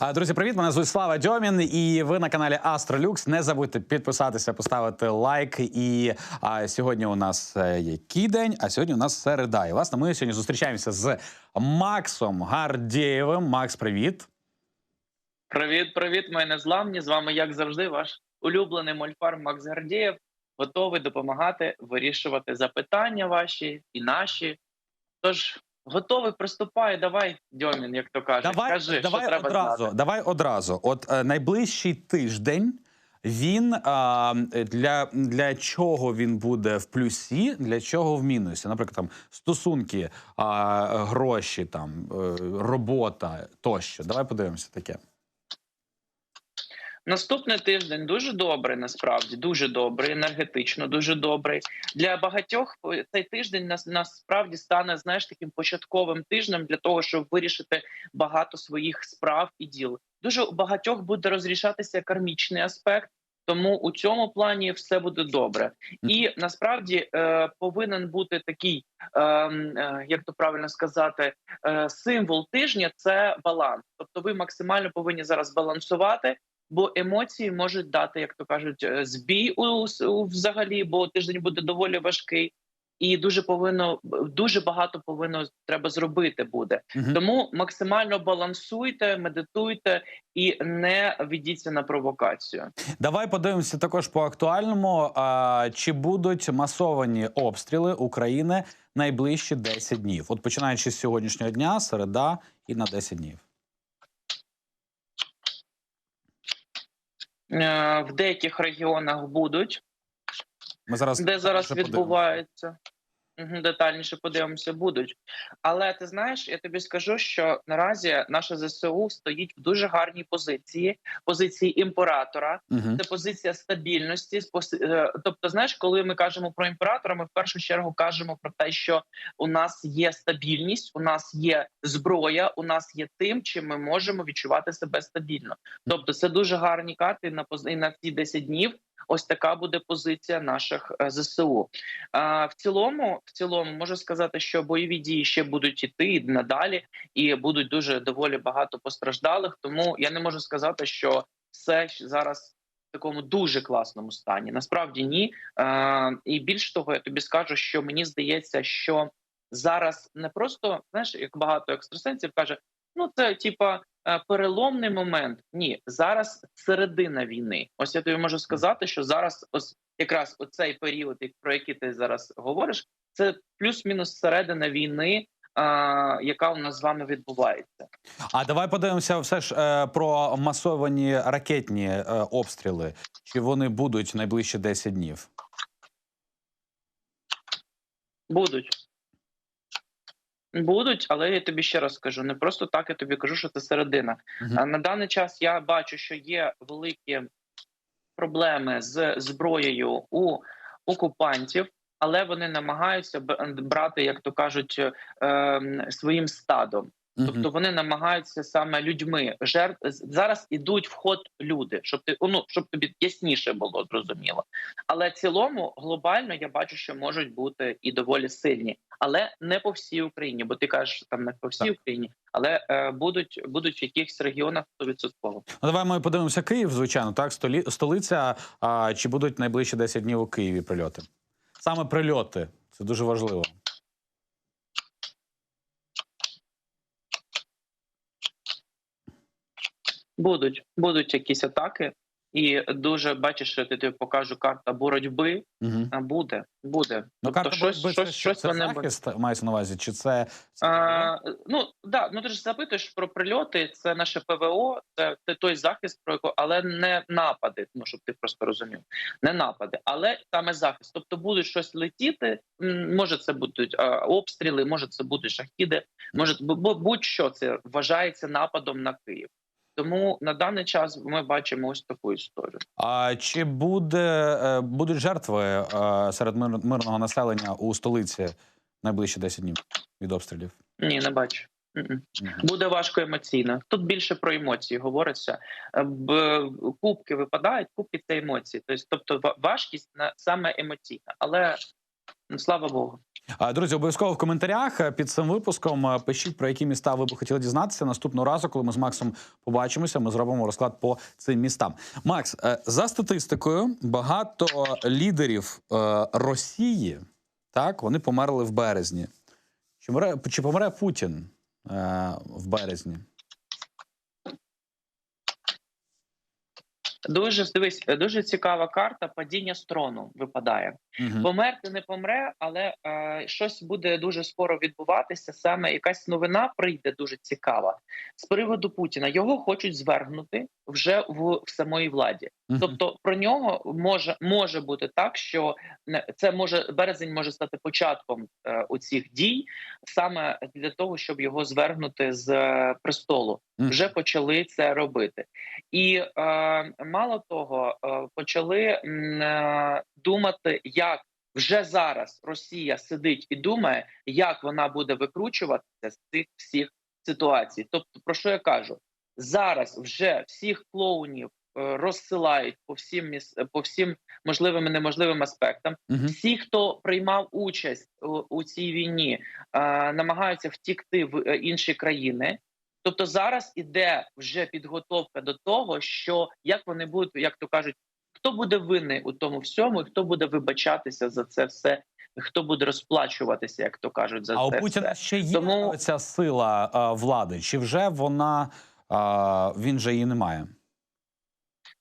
Друзі, привіт! Мене звуть Слава Дьомін, і ви на каналі Астролюкс. Не забудьте підписатися, поставити лайк. І а, сьогодні у нас е, який день? А сьогодні у нас середа. І власне ми сьогодні зустрічаємося з Максом Гардієвим. Макс, привіт. Привіт, привіт, мої незламні. З вами, як завжди, ваш улюблений мольфар Макс Гардієв. Готовий допомагати вирішувати запитання ваші і наші. Тож готовий, приступай. Давай, Дьомін, як то кажуть. Давай, Кажи, давай що треба одразу. знати. Давай одразу. От е, найближчий тиждень. Він для, для чого він буде в плюсі, для чого в мінусі? Наприклад, там стосунки, гроші, там е, робота тощо. Давай подивимося таке. Наступний тиждень дуже добрий, насправді дуже добрий, енергетично, дуже добрий. Для багатьох цей тиждень нас насправді стане знаєш таким початковим тижнем для того, щоб вирішити багато своїх справ і діл. Дуже у багатьох буде розрішатися кармічний аспект. Тому у цьому плані все буде добре, і насправді е, повинен бути такий, е, е, як то правильно сказати, е, символ тижня це баланс. Тобто, ви максимально повинні зараз балансувати, бо емоції можуть дати, як то кажуть, е, збій у, у взагалі, бо тиждень буде доволі важкий, і дуже повинно дуже багато повинно треба зробити буде. Мгм. Тому максимально балансуйте, медитуйте і не ведіться на провокацію. Давай подивимося також по актуальному. А, чи будуть масовані обстріли України найближчі 10 днів? От починаючи з сьогоднішнього дня, середа і на 10 днів. В деяких регіонах будуть Ми зараз де зараз відбувається. Детальніше подивимося, будуть. Але ти знаєш, я тобі скажу, що наразі наша ЗСУ стоїть в дуже гарній позиції, позиції імператора. Мгм. Це позиція стабільності. е, Тобто, знаєш, коли ми кажемо про імператора, ми в першу чергу кажемо про те, що у нас є стабільність, у нас є зброя, у нас є тим, чим ми можемо відчувати себе стабільно. Тобто, це дуже гарні карти на пози- і на ці 10 днів. Ось така буде позиція наших е, ЗСУ. А, в цілому, в цілому, можу сказати, що бойові дії ще будуть іти надалі, і будуть дуже доволі багато постраждалих. Тому я не можу сказати, що все зараз в такому дуже класному стані. Насправді ні. А, і більш того, я тобі скажу, що мені здається, що зараз не просто знаєш, як багато екстрасенсів каже, ну це типа. е, Переломний момент ні, зараз середина війни. Ось я тобі можу сказати, що зараз, ось якраз оцей період, про який ти зараз говориш, це плюс-мінус середина війни, яка у нас з вами відбувається. А давай подивимося все ж е, про масовані ракетні е, обстріли. Чи вони будуть найближчі 10 днів? Будуть. Будуть, але я тобі ще раз скажу: не просто так я тобі кажу, що це середина. Мгм. А на даний час я бачу, що є великі проблеми з зброєю у окупантів, але вони намагаються брати, як то кажуть, е, ем, своїм стадом. Тобто вони намагаються саме людьми жертв зараз ідуть в ход люди, щоб ти ну щоб тобі ясніше було зрозуміло. Але в цілому глобально я бачу, що можуть бути і доволі сильні, але не по всій Україні, бо ти кажеш там не по всій Так. Україні, але е, будуть будуть в якихось регіонах 100%. Ну, давай ми подивимося Київ, звичайно, так, столі, столиця. А, чи будуть найближчі 10 днів у Києві прильоти? Саме прильоти. Це дуже важливо. Будуть будуть якісь атаки, і дуже бачиш, що я тобі покажу карта боротьби. Угу. Буде, буде. Ну, Тобто карта щось, щось, це, щось це вони захист мається на увазі, чи це, А, ну да, ну ти ж запитуєш про прильоти. Це наше ПВО, це, це той захист, про якого, але не напади. Ну щоб ти просто розумів, не напади, але саме захист. Тобто буде щось летіти. Може, це будуть а, обстріли, може це будуть шахіди, може бу- бу- будь-що це вважається нападом на Київ. Тому на даний час ми бачимо ось таку історію. А чи буде е, будуть жертви е, серед мир, мирного населення у столиці найближчі 10 днів від обстрілів? Ні, не бачу. Буде важко емоційно. Тут більше про емоції говориться. Е, Кубки випадають, кубки це емоції. Тобто, важкість саме емоційна. Але ну, слава Богу. Друзі, обов'язково в коментарях е, під цим випуском е, пишіть про які міста ви б хотіли дізнатися. Наступного разу, коли ми з Максом побачимося, ми зробимо розклад по цим містам. Макс, е, за статистикою, багато лідерів Росії так вони померли в березні. Чи помре, чи помре Путін в березні? Дуже дивись, дуже цікава карта падіння з трону випадає. Мгм. Померти не помре, але е, щось буде дуже скоро відбуватися. Саме якась новина прийде дуже цікава з приводу Путіна. Його хочуть звергнути вже в, в самої владі. Мгм. Тобто про нього може може бути так, що не- це може березень може стати початком е, у цих дій, саме для того, щоб його звергнути з е, престолу. Мгм. Вже почали це робити, і е, мало того, е, почали е, думати, як вже зараз Росія сидить і думає, як вона буде викручуватися з цих всіх ситуацій. Тобто, про що я кажу? Зараз вже всіх клоунів е, розсилають по всім міс... по всім можливим і неможливим аспектам. Мгм. Всі, хто приймав участь у, у цій війні, намагаються втікти в інші країни. Тобто зараз іде вже підготовка до того, що як вони будуть, як то кажуть, хто буде винний у тому всьому, і хто буде вибачатися за це все, хто буде розплачуватися, як то кажуть, за А у Путіна все. ще є Тому- ця сила е, влади, чи вже вона е, він же її не має?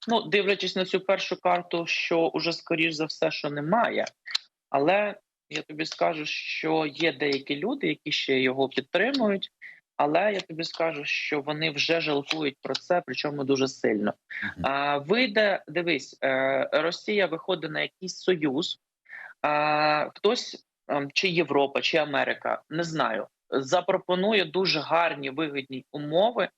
Ну, дивлячись на цю першу карту, що уже скоріш за все, що немає. Але я тобі скажу, що є деякі люди, які ще його підтримують. Але я тобі скажу, що вони вже жалкують про це, причому дуже сильно. А, вийде, дивись, е, Росія виходить на якийсь союз, а, хтось ем, чи Європа, чи Америка, не знаю, запропонує дуже гарні вигідні умови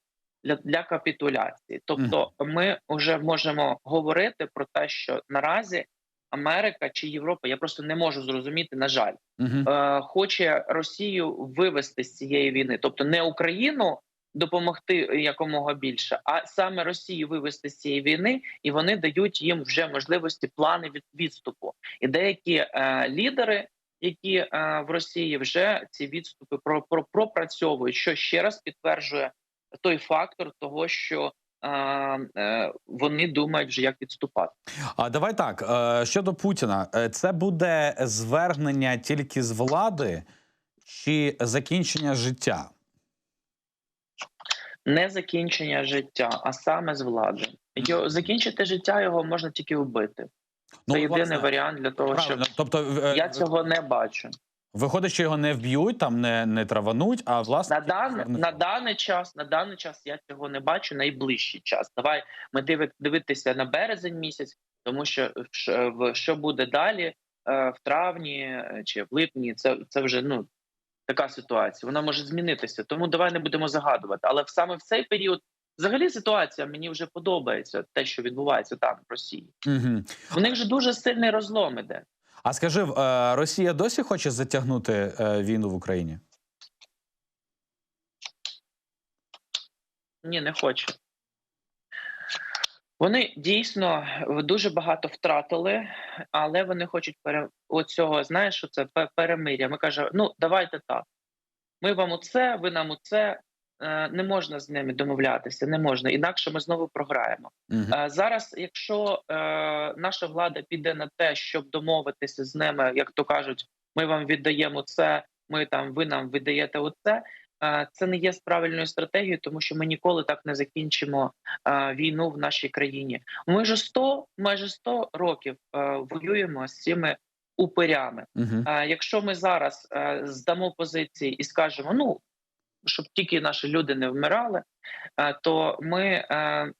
для, для капітуляції. Тобто, ми вже можемо говорити про те, що наразі Америка чи Європа, я просто не можу зрозуміти, на жаль, Мгм. е, хоче Росію вивести з цієї війни, тобто не Україну допомогти якомога більше, а саме Росію вивести з цієї війни, і вони дають їм вже можливості плани від відступу. І деякі е, лідери, які е, в Росії вже ці відступи про, про пропрацьовують, що ще раз підтверджує той фактор того, що вони думають вже як відступати. А давай так е, щодо Путіна, е, це буде звергнення тільки з влади чи закінчення життя? не закінчення життя, а саме з влади. Його закінчити життя його можна тільки вбити. Це єдиний Ну, власне, варіант для того, правильно. щоб Тобто, е, я цього не бачу. Виходить, що його не вб'ють, там не, не травануть, а власне На дан на даний час. На даний час я цього не бачу. Найближчий час. Давай ми диви, дивитися на березень місяць, тому що в що буде далі е, в травні е, чи в липні. Це це вже ну така ситуація. Вона може змінитися. Тому давай не будемо загадувати. Але саме в цей період, взагалі, ситуація мені вже подобається. Те, що відбувається там в Росії. Мгм. У них же дуже сильний розлом іде. А скажи, е, Росія досі хоче затягнути е, війну в Україні? Ні, не хочу. Вони дійсно дуже багато втратили, але вони хочуть пере... оцього, знаєш, що це перемир'я. Ми кажемо, ну давайте так. Ми вам оце, ви нам оце. Е, Не можна з ними домовлятися, не можна. Інакше ми знову програємо. Е, Зараз, якщо е, наша влада піде на те, щоб домовитися з ними, як то кажуть, ми вам віддаємо це, ми там, ви нам віддаєте оце. Це не є правильною стратегією, тому що ми ніколи так не закінчимо війну в нашій країні. Ми вже 100, майже 100 років воюємо з цими упирями. Е, Якщо ми зараз здамо позиції і скажемо, ну щоб тільки наші люди не вмирали, е, то ми е,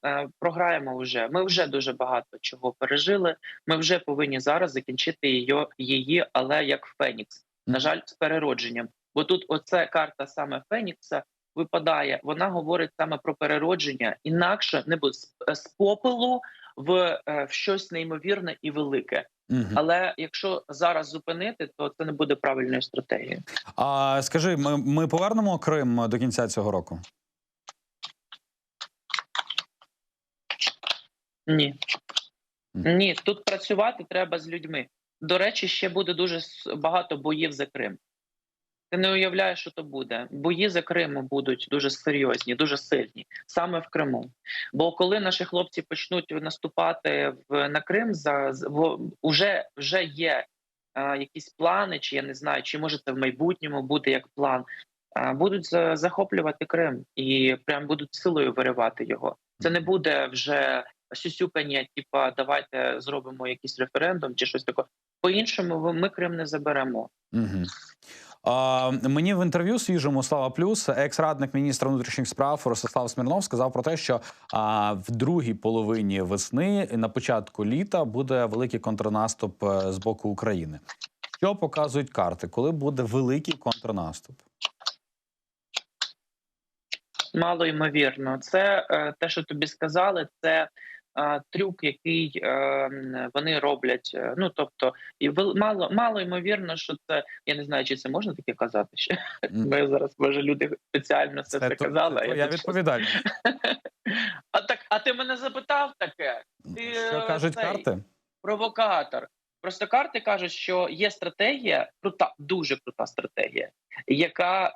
е, програємо вже. Ми вже дуже багато чого пережили. Ми вже повинні зараз закінчити її, її але як Фенікс. На жаль, з переродженням. Бо тут оце карта саме Фенікса випадає. Вона говорить саме про переродження, інакше не буде з, попелу в, в щось неймовірне і велике. Мгм. Але якщо зараз зупинити, то це не буде правильною стратегією. А скажи, ми, ми повернемо Крим до кінця цього року? Ні. Ні, тут працювати треба з людьми. До речі, ще буде дуже багато боїв за Крим. Ти не уявляєш, що то буде. Бої за Криму будуть дуже серйозні, дуже сильні, саме в Криму. Бо коли наші хлопці почнуть наступати в на Крим, за з- вже, вже є е, якісь плани, чи я не знаю, чи може це в майбутньому буде як план. е, будуть за- захоплювати Крим і прям будуть силою виривати його. Це не буде вже сюсюкання, типа давайте зробимо якийсь референдум чи щось таке. По-іншому ми Крим не заберемо. Угу. Мені в інтерв'ю свіжому Слава Плюс, екс-радник міністра внутрішніх справ Ростислав Смірнов сказав про те, що в другій половині весни на початку літа буде великий контрнаступ е, з боку України. Що показують карти, коли буде великий контрнаступ? Мало ймовірно, це е, те, що тобі сказали, це трюк, який е, вони роблять. е, Ну тобто, і мало мало ймовірно, що це я не знаю, чи це можна таке казати ще. Ми зараз може люди спеціально це, це то- казали. це я щось- відповідальність. А так, а ти мене запитав таке? Ти, Що е, кажуть цей, карти? провокатор. Просто карти кажуть, що є стратегія, крута, дуже крута стратегія, яка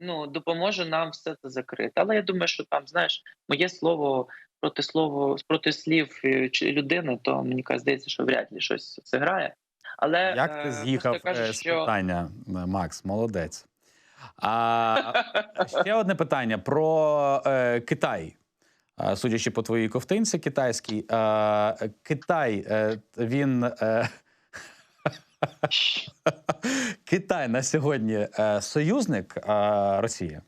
ну допоможе нам все це закрити. Але я думаю, що там знаєш, моє слово проти слово проти слів е, людини, то мені здається, що вряд ли щось це грає. Але Як е, ти з'їхав е, з що питання, Макс? Молодець. А, Ще одне питання про е, Китай. Судячи по твоїй ковтинці китайській, е, Китай е, він е, Китай на сьогодні союзник Росії.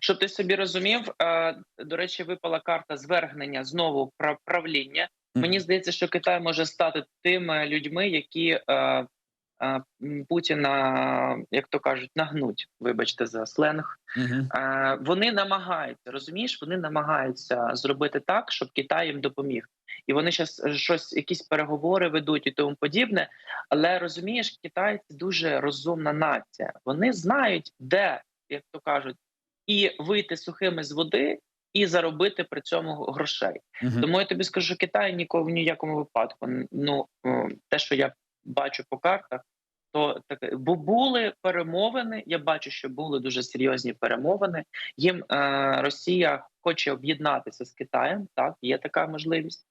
Щоб ти собі розумів, е, до речі, випала карта звергнення знову прав- правління. Мені здається, що Китай може стати тими людьми, які е, е, Путіна, як то кажуть, нагнуть. Вибачте за сленг. Е, вони намагаються, розумієш, вони намагаються зробити так, щоб Китай їм допоміг. І вони зараз щось, якісь переговори ведуть і тому подібне. Але розумієш, Китай це дуже розумна нація. Вони знають, де, як то кажуть, і вийти сухими з води, і заробити при цьому грошей. Мгм. Тому я тобі скажу, Китай ніколи в ніякому випадку. Ну е, те, що я бачу по картах, то таке бо були перемовини. Я бачу, що були дуже серйозні перемовини. Їм е, Росія хоче об'єднатися з Китаєм. Так, є така можливість,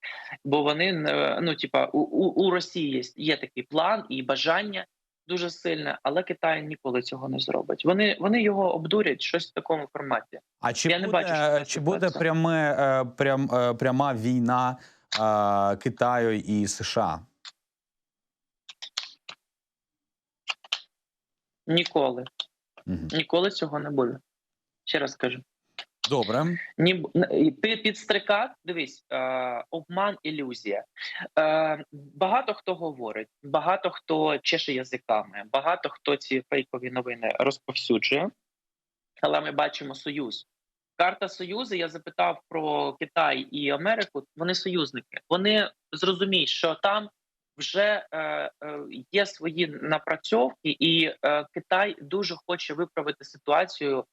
бо вони е, ну, типа, у, у, у Росії є такий план і бажання. Дуже сильне, але Китай ніколи цього не зробить. Вони вони його обдурять щось в такому форматі. А чи Я не буде, бачу, що чи буде пряме, е, прям, е, пряма війна е, Китаю і США? Ніколи, Мгм. ніколи цього не буде. Ще раз кажу. Добре. Ні, підстрикат, дивись, е, обман, ілюзія. Е, багато хто говорить, багато хто чеше язиками, багато хто ці фейкові новини розповсюджує. Але ми бачимо союз. Карта Союзу. Я запитав про Китай і Америку. Вони союзники. Вони зрозуміють, що там вже е, е, є свої напрацьовки, і е, Китай дуже хоче виправити ситуацію,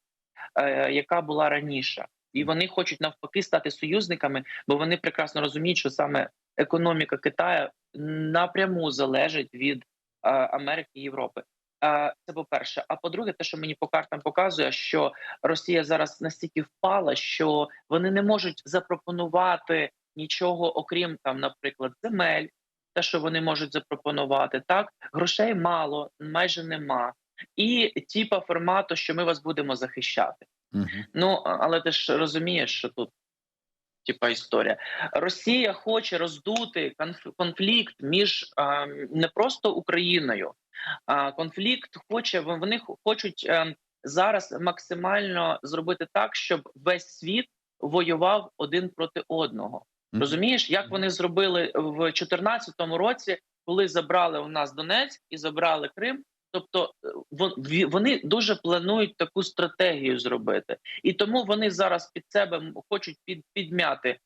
яка була раніше, і вони хочуть навпаки стати союзниками, бо вони прекрасно розуміють, що саме економіка Китаю напряму залежить від е, Америки і Європи. Е, Це по перше. А по-друге, те, що мені по картам показує, що Росія зараз настільки впала, що вони не можуть запропонувати нічого, окрім там, наприклад, земель, те, що вони можуть запропонувати, так грошей мало, майже нема. І типа формату, що ми вас будемо захищати. Мгм. Ну але ти ж розумієш, що тут типа історія. Росія хоче роздути конф- конфлікт між а, не просто Україною, а конфлікт хоче вони хочуть е, зараз максимально зробити так, щоб весь світ воював один проти одного. Мгм. Розумієш, як вони зробили в 2014 році, коли забрали у нас Донецьк і забрали Крим. Тобто е, вони дуже планують таку стратегію зробити, і тому вони зараз під себе хочуть під, підмяти е,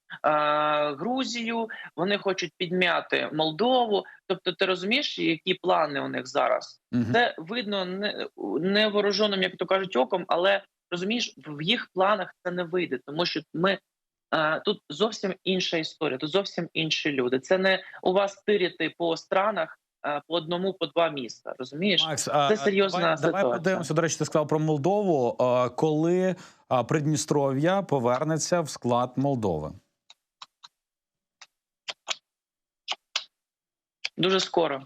Грузію, вони хочуть підмяти Молдову. Тобто, ти розумієш, які плани у них зараз? Мгм. Це видно не невооруженим, як то кажуть, оком, але розумієш, в їх планах це не вийде, тому що ми тут зовсім інша історія, тут зовсім інші люди. Це не у вас тиряти по странах по одному, по два міста. Розумієш? Макс, Це серйозна давай, давай подивимося. До речі, ти сказав про Молдову. Коли Придністров'я повернеться в склад Молдови? Дуже скоро.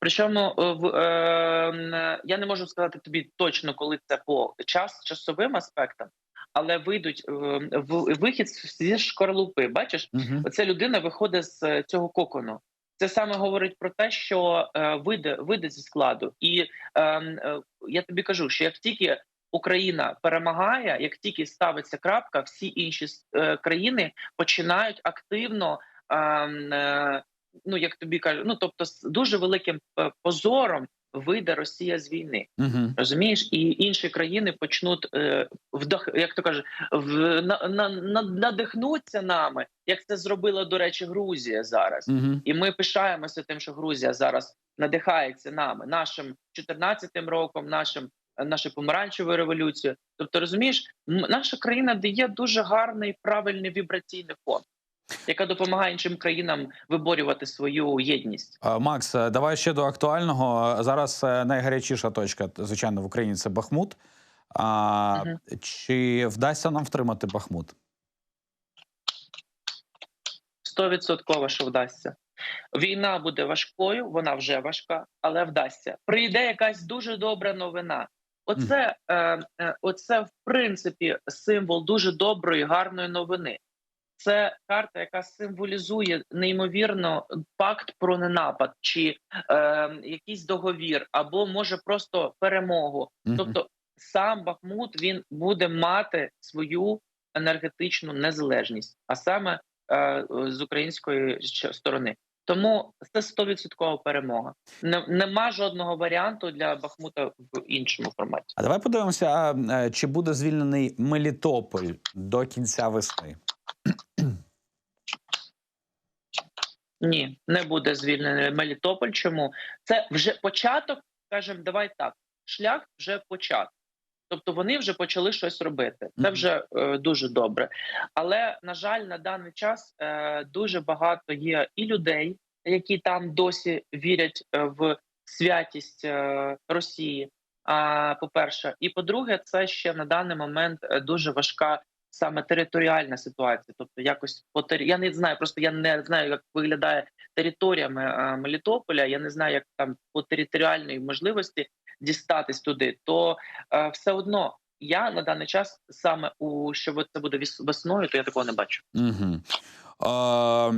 Причому е, в е, я не можу сказати тобі точно, коли це по час часовим аспектам, але вийдуть е, в вихід зі шкарлупи. Бачиш, Угу. Оця людина виходить з е, цього кокону. Це саме говорить про те, що е, вийде, вийде зі складу. І е, е, я тобі кажу, що як тільки Україна перемагає, як тільки ставиться крапка, всі інші е, країни починають активно. Е, е, ну як тобі кажуть, ну тобто з дуже великим е, позором вийде Росія з війни. Угу. Розумієш, і інші країни почнуть е, вдох, як то каже, в на, на, на надихнуться нами, як це зробила до речі Грузія зараз. Угу. І ми пишаємося тим, що Грузія зараз надихається нами, нашим 14-м роком, нашим нашою помаранчевою революцією. Тобто, розумієш, наша країна дає дуже гарний правильний вібраційний фон, яка допомагає іншим країнам виборювати свою єдність. Макс, е, давай ще до актуального. Зараз е, найгарячіша точка, звичайно, в Україні це Бахмут. А, Мгм. Чи вдасться нам втримати Бахмут? Стовідсотково, що вдасться. Війна буде важкою, вона вже важка, але вдасться. Прийде якась дуже добра новина. Оце, е, е, оце в принципі символ дуже доброї, гарної новини. Це карта, яка символізує неймовірно пакт про ненапад, чи е, якийсь договір, або може просто перемогу. Мгм. Тобто сам Бахмут він буде мати свою енергетичну незалежність, а саме е, з української сторони. Тому це 100% перемога. Не, нема жодного варіанту для Бахмута в іншому форматі. А давай подивимося, е, чи буде звільнений Мелітополь до кінця весни. Ні, не буде звільнений Мелітополь. Чому це вже початок? Кажемо, давай так. Шлях вже почат. Тобто вони вже почали щось робити. Це вже е, дуже добре. Але на жаль, на даний час е, дуже багато є і людей, які там досі вірять е, в святість е, Росії. А по-перше, і по-друге, це ще на даний момент е, дуже важка саме територіальна ситуація. Тобто, якось по я не знаю, просто я не знаю, як виглядає територіями е, Мелітополя. Я не знаю, як там по територіальній можливості дістатись туди. То е, все одно я на даний час саме у що це буде весною, то я такого не бачу. Угу. А,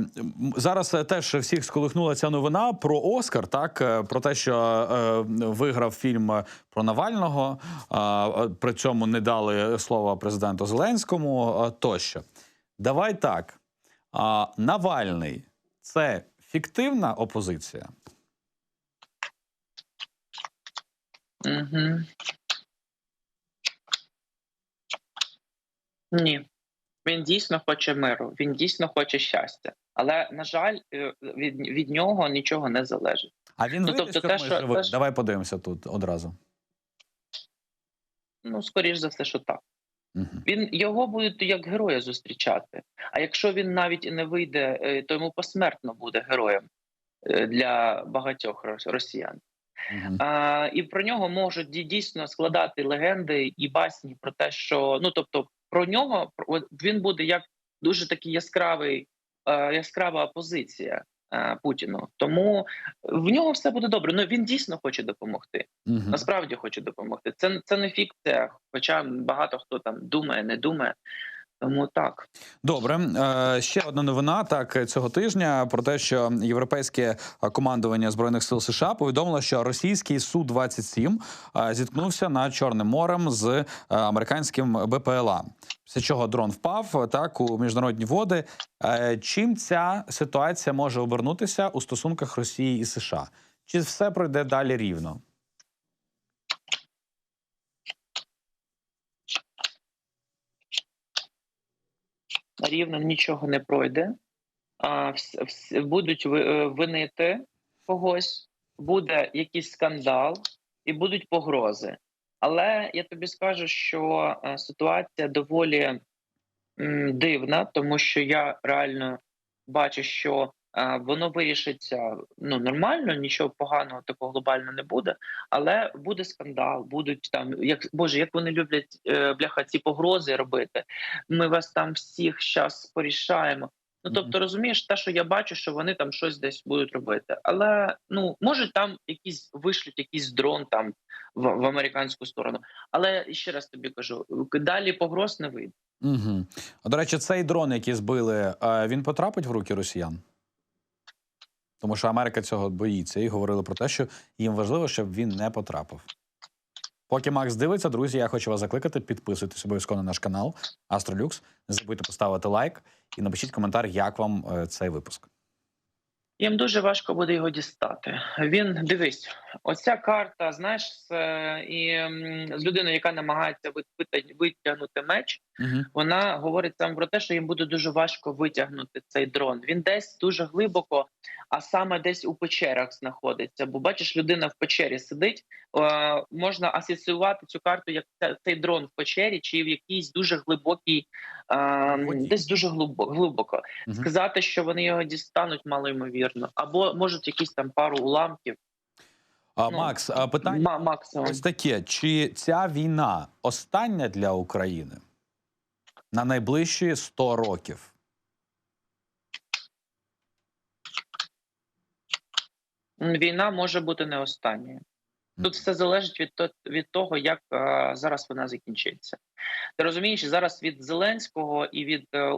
зараз е, теж всіх сколихнула ця новина про Оскар, так е, про те, що е, виграв фільм е, про Навального. А, е, при цьому не дали слова президенту Зеленському е, тощо. Давай так. А, Навальний це фіктивна опозиція. Угу. Ні, він дійсно хоче миру, він дійсно хоче щастя. Але на жаль, е, від, від нього нічого не залежить. А він Ну, тобто те, що- живий? те, що- Давай подивимося тут одразу. Ну, скоріш за все, що так. Угу. Він його будуть як героя зустрічати. А якщо він навіть і не вийде, е, то йому посмертно буде героєм е, для багатьох рос- росіян. Угу. А, і про нього можуть дійсно складати легенди і басні про те, що ну тобто про нього він буде як дуже такий яскравий, е, яскрава опозиція е, Путіну. Тому в нього все буде добре. Ну він дійсно хоче допомогти. Угу. Насправді хоче допомогти. Це це не фікція, хоча багато хто там думає, не думає. Тому так. Добре, Е, ще одна новина так цього тижня про те, що європейське командування збройних сил США повідомило, що російський су 27 е, зіткнувся над Чорним морем з е, американським БПЛА. Після чого дрон впав так у міжнародні води. Чим ця ситуація може обернутися у стосунках Росії і США? Чи все пройде далі рівно? Рівно нічого не пройде. А, будуть е, винити когось, буде якийсь скандал і будуть погрози. Але я тобі скажу, що е, ситуація доволі дивна, тому що я реально бачу, що воно вирішиться ну нормально, нічого поганого такого глобально не буде. Але буде скандал, будуть там як боже, як вони люблять е, бляха ці погрози робити. Ми вас там всіх щас порішаємо. Ну тобто, розумієш, те, що я бачу, що вони там щось десь будуть робити. Але ну може там якісь вишлють якийсь дрон там в, в американську сторону. Але ще раз тобі кажу: далі погроз не вийде. Угу. До речі, цей дрон, який збили, е, він потрапить в руки росіян? Тому що Америка цього боїться і говорили про те, що їм важливо, щоб він не потрапив. Поки Макс дивиться, друзі, я хочу вас закликати, підписуйтесь обов'язково на наш канал Астролюкс. Не забудьте поставити лайк і напишіть коментар, як вам е, цей випуск. Їм дуже важко буде його дістати. Він дивись, оця карта, знаєш, з, і з людиною, яка намагається вит- вит- витягнути меч, Угу. вона говорить саме про те, що їм буде дуже важко витягнути цей дрон. Він десь дуже глибоко, а саме десь у печерах знаходиться. Бо бачиш, людина в печері сидить. Е, можна асоціювати цю карту як цей дрон в печері, чи в якійсь дуже глибокій, е, Воді. десь дуже глибоко. Мгм. Сказати, що вони його дістануть, мало ймовірно, або можуть якісь там пару уламків. А, Ну, Макс, а, питання Ма- максимум. ось таке: чи ця війна остання для України на найближчі 100 років? Війна може бути не останньою. Тут все залежить від від того, як зараз вона закінчиться. Ти розумієш, зараз від Зеленського і від е,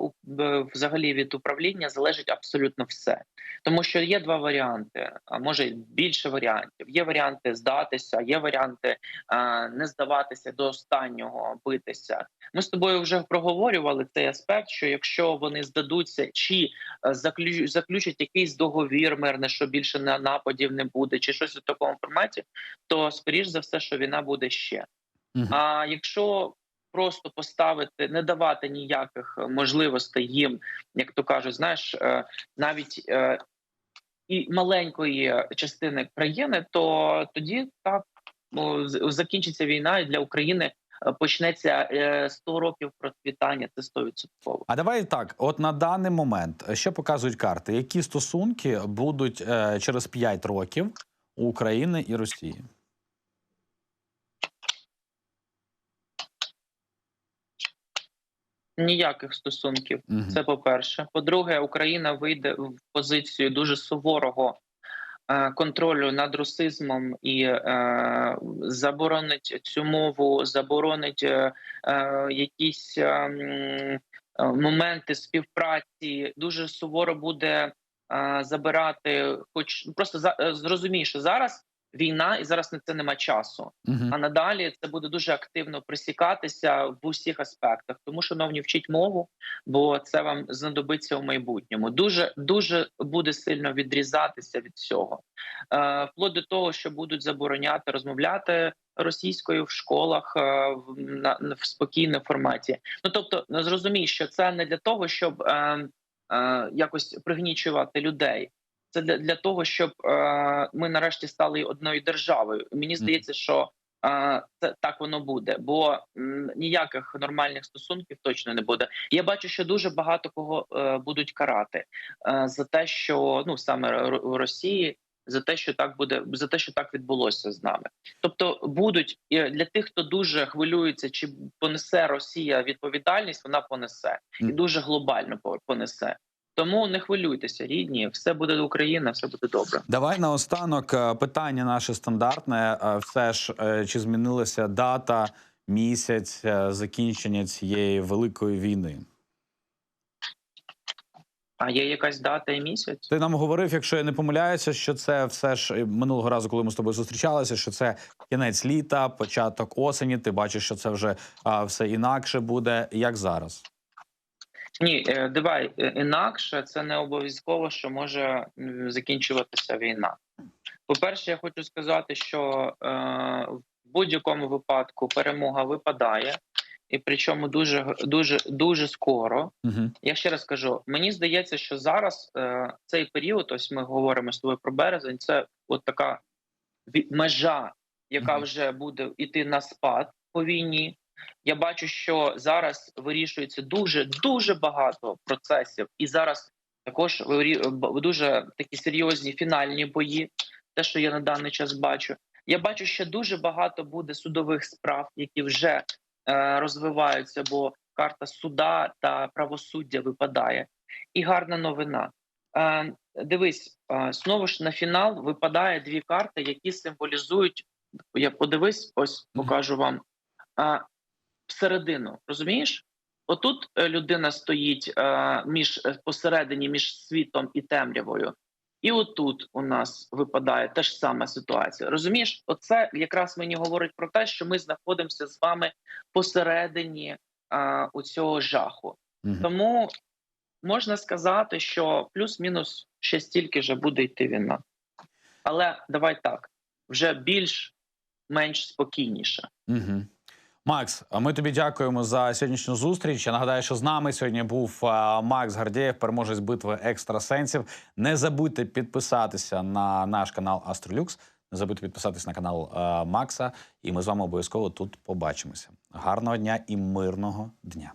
взагалі від управління залежить абсолютно все, тому що є два варіанти, а може більше варіантів. Є варіанти здатися, є варіанти е, не здаватися до останнього, битися. Ми з тобою вже проговорювали цей аспект, що якщо вони здадуться, чи е, заключ- заключать якийсь договір мирний, що більше на нападів не буде, чи щось у такому форматі, то скоріш за все, що війна буде ще. Мгм. А якщо просто поставити, не давати ніяких можливостей їм, як то кажуть, знаєш, е, навіть е, і маленької частини країни, то тоді так ну, закінчиться війна, і для України е, почнеться е, 100 років процвітання. Це 100%. А давай так: от на даний момент, е, що показують карти, які стосунки будуть е, через 5 років у України і Росії? Ніяких стосунків. Мгм. Це по-перше. По-друге, Україна вийде в позицію дуже суворого е, контролю над русизмом і е, заборонить цю мову, заборонить е, е, якісь е, е, моменти співпраці. Дуже суворо буде е, забирати, хоч просто за, зрозумій, що зараз війна, і зараз на це нема часу. Мгм. А надалі це буде дуже активно присікатися в усіх аспектах. Тому, шановні, вчіть мову, бо це вам знадобиться у майбутньому. Дуже дуже буде сильно відрізатися від цього, е, вплоть до того, що будуть забороняти розмовляти російською в школах е, в, на, в спокійному форматі. Ну тобто, зрозумій, що це не для того, щоб е, е, якось пригнічувати людей. Це для, для того, щоб е, ми нарешті стали одною державою. Мені здається, що е, це так воно буде, бо м, ніяких нормальних стосунків точно не буде. Я бачу, що дуже багато кого е, будуть карати е, за те, що ну саме в Росії. За те, що так буде, за те, що так відбулося з нами, тобто будуть для тих, хто дуже хвилюється, чи понесе Росія відповідальність, вона понесе і дуже глобально понесе. Тому не хвилюйтеся, рідні, все буде Україна, все буде добре. Давай наостанок е, питання наше стандартне. Е, Все ж е, чи змінилася дата, місяць закінчення цієї великої війни? А є якась дата і місяць? Ти нам говорив, якщо я не помиляюся, що це все ж минулого разу, коли ми з тобою зустрічалися, що це кінець літа, початок осені. Ти бачиш, що це вже а, все інакше буде. Як зараз? Ні, е, давай е, інакше це не обов'язково, що може закінчуватися війна. По-перше, я хочу сказати, що е, в будь-якому випадку перемога випадає, і причому дуже дуже дуже скоро. Угу. Я ще раз кажу: мені здається, що зараз е, цей період, ось ми говоримо з тобою про березень, це от така межа, яка Мгм. вже буде йти на спад по війні. Я бачу, що зараз вирішується дуже дуже багато процесів, і зараз також дуже такі серйозні фінальні бої. Те, що я на даний час бачу, я бачу, що дуже багато буде судових справ, які вже е, розвиваються, бо карта суда та правосуддя випадає. І гарна новина. Е, дивись, е, знову ж на фінал випадає дві карти, які символізують. Я подивись, ось покажу вам. Е, всередину, розумієш? Отут е, людина стоїть е, між е, посередині між світом і темрявою. І отут у нас випадає та ж сама ситуація. Розумієш, оце якраз мені говорить про те, що ми знаходимося з вами посередині а, у цього жаху. Мгм. Тому можна сказати, що плюс-мінус ще стільки же буде йти війна. Але давай так, вже більш-менш спокійніше. Угу. Макс, ми тобі дякуємо за сьогоднішню зустріч. Я нагадаю, що з нами сьогодні був Макс Гардєєв, переможець битви екстрасенсів. Не забудьте підписатися на наш канал Астролюкс. Не забудьте підписатися на канал Макса, і ми з вами обов'язково тут побачимося. Гарного дня і мирного дня.